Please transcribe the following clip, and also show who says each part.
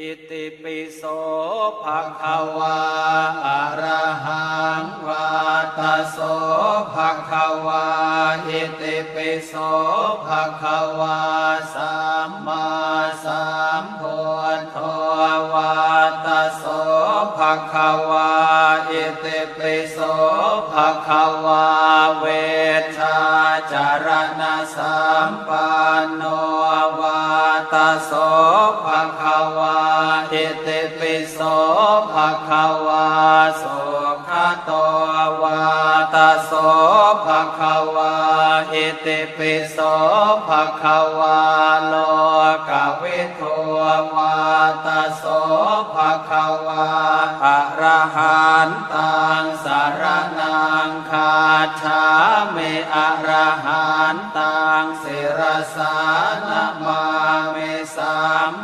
Speaker 1: อิติปิโสภะคะวาอะระหังวาตะโสภะคะวาอิติปิโสภะคะวาสัมมาสัมพุทโธวาตะโสภะคะวาอิติปิโสภะคะวาเวชาจารณสัมปันโนวาตะโสภะคะ ติปิโสภะคะวาสุขโตวาตะโสภะคะวาอิติปิโสภะคะวาโลกวิทูวาตะโสภะคะวาอะระหันตังสารนังคาชาเมอะระหันตังสิรสานามเมสาม